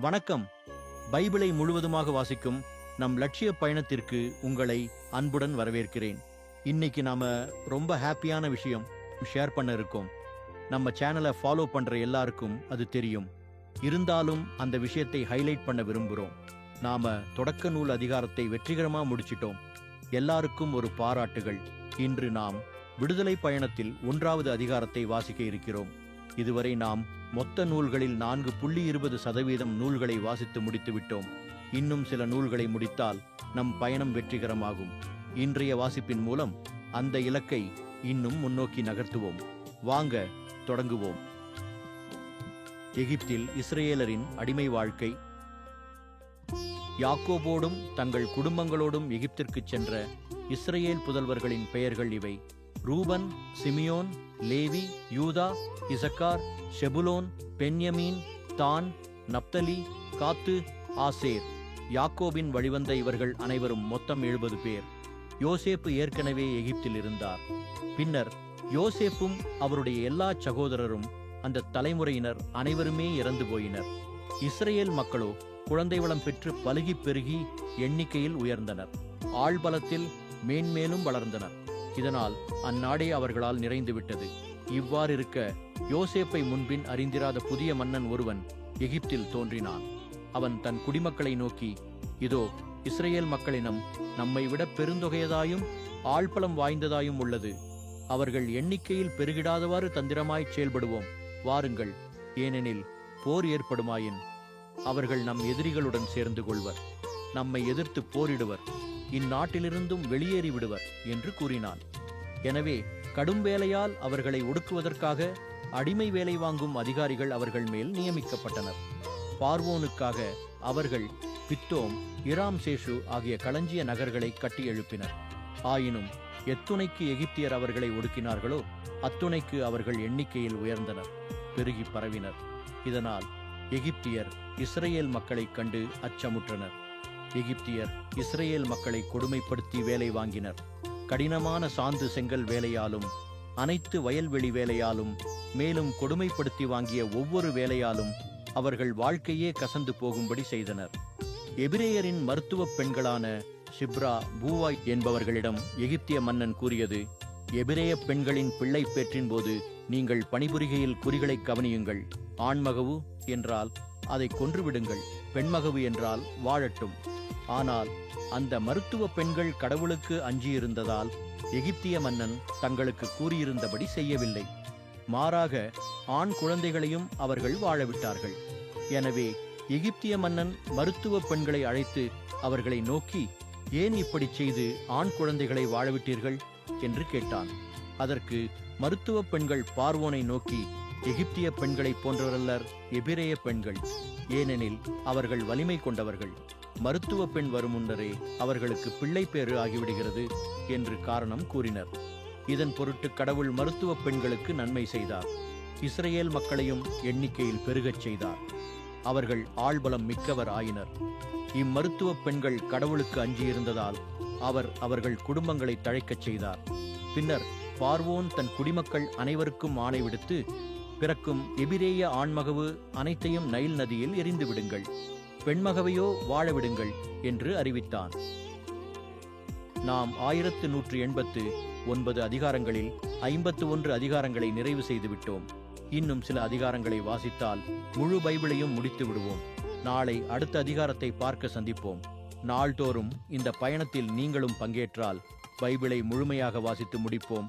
வணக்கம். பைபிளை முழுவதுமாக வாசிக்கும் நம் லட்சிய பயணத்திற்கு உங்களை அன்புடன் வரவேற்கிறேன். இன்னைக்கு நாம ரொம்ப ஹாப்பியான விஷயம் ஷேர் பண்ண இருக்கோம். நம்ம சேனலை ஃபாலோ பண்ற எல்லாருக்கும் அது தெரியும். இருந்தாலும் அந்த விஷயத்தை ஹைலைட் பண்ண விரும்புகிறோம் நாம தொடக்க நூல் அதிகாரத்தை வெற்றிகரமா முடிச்சிட்டோம். எல்லாருக்கும் ஒரு பாராட்டுகள். இன்று நாம் விடுதலை பயணத்தில் ஒன்றாவது அதிகாரத்தை வாசிக்க இருக்கிறோம். இதுவரை நாம் மொத்த நூல்களில் நான்கு புள்ளி இருபது சதவீதம் நூல்களை வாசித்து முடித்துவிட்டோம் இன்னும் சில நூல்களை முடித்தால் நம் பயணம் வெற்றிகரமாகும். இன்றைய வாசிப்பின் மூலம் அந்த இலக்கை இன்னும் முன்னோக்கி நகர்த்துவோம். வாங்க தொடங்குவோம். எகிப்தில் இஸ்ரேலரின் அடிமை வாழ்க்கை. யாக்கோபோடும் தங்கள் குடும்பங்களோடும் எகிப்திற்குச் சென்ற இஸ்ரேல் புதல்வர்களின் பெயர்கள் இவை. ரூபன் சிமியோன் லேவி யூதா இசக்கார் ஷெபுலோன் பென்யமீன் தான் நப்தலி காத்து ஆசேர். யாக்கோபின் வழிவந்த இவர்கள் அனைவரும் மொத்தம் எழுபது பேர். யோசேப்பு ஏற்கனவே எகிப்தில் இருந்தார். பின்னர் யோசேப்பும் அவருடைய எல்லா சகோதரரும் அந்த தலைமுறையினர் அனைவருமே இறந்து போயினர். இஸ்ரேல் மக்களோ குழந்தை வளம் பெற்று பலுகி பெருகி எண்ணிக்கையில் உயர்ந்தனர். ஆழ்பலத்தில் மேன்மேலும் வளர்ந்தனர். இதனால் அந்நாடே அவர்களால் நிறைந்துவிட்டது. இவ்வாறிருக்க யோசேப்பை முன்பின் அறிந்திராத புதிய மன்னன் ஒருவன் எகிப்தில் தோன்றினான். அவன் தன் குடிமக்களை நோக்கி இதோ இஸ்ரேல் மக்களினம் நம்மை விட பெருந்தொகையதாயும் ஆழ்பலம் வாய்ந்ததாயும் உள்ளது. அவர்கள் எண்ணிக்கையில் பெருகிடாதவாறு தந்திரமாய்ச் செயல்படுவோம். வாருங்கள் ஏனெனில் போர் ஏற்படுமாயின். அவர்கள் நம் எதிரிகளுடன் சேர்ந்து கொள்வர். நம்மை எதிர்த்து போரிடுவர். இந்நாட்டிலிருந்தும் வெளியேறி விடுவர் என்று கூறினான். எனவே கடும் வேலையால் அவர்களை ஒடுக்குவதற்காக அடிமை வேலை வாங்கும் அதிகாரிகள் அவர்கள் மேல் நியமிக்கப்பட்டனர். பார்வோனுக்காக அவர்கள் பித்தோம் இராம் சேஷு ஆகிய களஞ்சிய நகர்களை கட்டி எழுப்பினர். ஆயினும் எத்துணைக்கு எகிப்தியர் அவர்களை ஒடுக்கினார்களோ அத்துணைக்கு அவர்கள் எண்ணிக்கையில் உயர்ந்தனர் பெருகி பரவினர். இதனால் எகிப்தியர் இஸ்ரேல் மக்களைக் கண்டு அச்சமுற்றனர். எகிப்தியர் இஸ்ரேல் மக்களை கொடுமைப்படுத்தி வேலை வாங்கினர். கடினமான சாந்து செங்கல் வேலையாலும் அனைத்து வயல்வெளி வேலையாலும் மேலும் கொடுமைப்படுத்தி வாங்கிய ஒவ்வொரு வேலையாலும் அவர்கள் வாழ்க்கையே கசந்து போகும்படி செய்தனர். எபிரேயரின் மருத்துவ பெண்களான சிப்ரா பூவாய் என்பவர்களிடம் எகிப்திய மன்னன் கூறியது எபிரேய பெண்களின் பிள்ளை பேற்றின் போது நீங்கள் பணிபுரிகையில் குறிகளை கவனியுங்கள். ஆண்மகவு என்றால் அதை கொன்றுவிடுங்கள். பெண்மகவு என்றால் வாழட்டும். ஆனால் அந்த மருத்துவ பெண்கள் கடவுளுக்கு அஞ்சியிருந்ததால் எகிப்திய மன்னன் தங்களுக்கு கூறியிருந்தபடி செய்யவில்லை. மாறாக ஆண் குழந்தைகளையும் அவர்கள் வாழவிட்டார்கள். எனவே எகிப்திய மன்னன் மருத்துவ பெண்களை அழைத்து அவர்களை நோக்கி ஏன் இப்படி செய்து ஆண் குழந்தைகளை வாழவிட்டீர்கள்? என்று கேட்டான். அதற்கு மருத்துவ பெண்கள் பார்வோனை நோக்கி எகிப்திய பெண்களைப் போன்றவரல்லர் எபிரேய பெண்கள். ஏனெனில் அவர்கள் வலிமை கொண்டவர்கள். மருத்துவ பெண் வரும் முன்னரே அவர்களுக்கு பிள்ளை பேறு ஆகிவிடுகிறது என்று காரணம் கூறினர். இதன் பொருட்டு கடவுள் மருத்துவ பெண்களுக்கு நன்மை செய்தார். இஸ்ரேல் மக்களையும் எண்ணிக்கையில் பெருகச் செய்தார். அவர்கள் ஆள்பலம் மிக்கவர் ஆயினர். இம்மருத்துவ பெண்கள் கடவுளுக்கு அஞ்சியிருந்ததால் அவர் அவர்கள் குடும்பங்களை தழைக்கச் செய்தார். பின்னர் பார்வோன் தன் குடிமக்கள் அனைவருக்கும் ஆணை விடுத்து பிறக்கும் எபிரேய ஆண்மகவு அனைத்தையும் நைல் நதியில் எரிந்து விடுங்கள். பெண்மகவையோ வாழ விடுங்கள் என்று அறிவித்தான். நாம் ஆயிரத்து நூற்று எண்பத்து ஒன்பது அதிகாரங்களில் ஐம்பத்து ஒன்று அதிகாரங்களை நிறைவு செய்து விட்டோம் இன்னும் சில அதிகாரங்களை வாசித்தால் முழு பைபிளையும் முடித்து விடுவோம். நாளை அடுத்த அதிகாரத்தை பார்க்க சந்திப்போம். நாள்தோறும் இந்த பயணத்தில் நீங்களும் பங்கேற்றால் பைபிளை முழுமையாக வாசித்து முடிப்போம்.